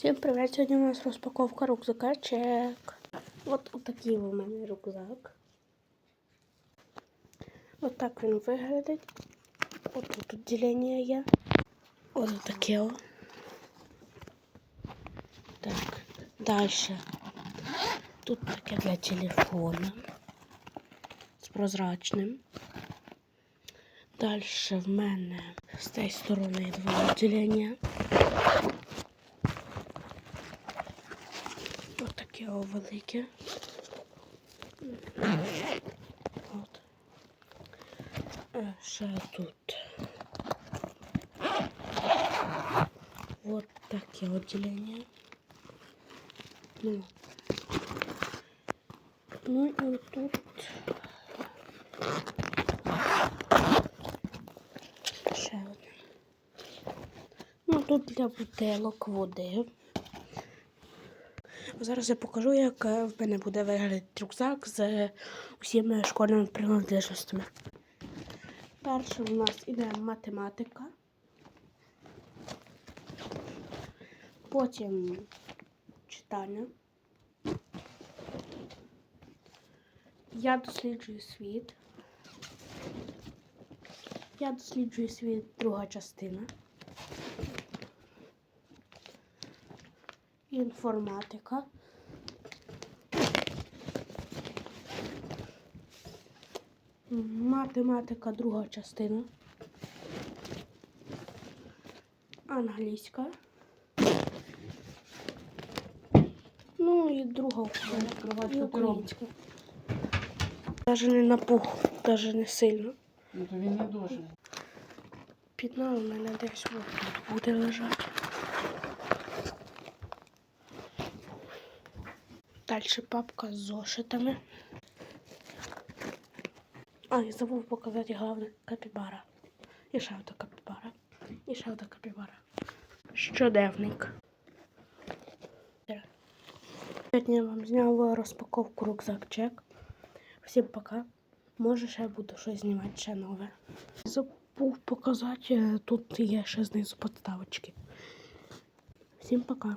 Всім привіт! Сьогодні у нас розпаковка рюкзака чек. От отакий у мене рюкзак. От так він виглядить. От тут відділення є. Ось таке. о. Так, далі. Тут таке для телефона з прозрачним. Далі в мене з цієї сторони два відділення. Ось таке велике. От. Е, Ще тут. Вот таке відділення. Ну. Ну і тут. Ще одне. Ну, тут для бутилок води. Зараз я покажу, як е, в мене буде виглядати рюкзак з усіма школьними принадлежностями. Перше у нас іде математика. Потім читання. Я досліджую світ. Я досліджую світ друга частина. Інформатика. Математика друга частина. Англійська. Ну і друга і українська. Даже не напух, даже не сильно. Ну то він не дуже. Пітно у мене десь буде лежати. Далі папка з зошитами. А, я забув показати головне капібара. І ще одна капібара. І ще одна капібара. Щоденник. Сьогодні я вам зняла розпаковку рюкзак чек. Всім пока. Може ще буду щось знімати ще нове. Забув показати, е, тут є ще знизу подставочки. Всім пока.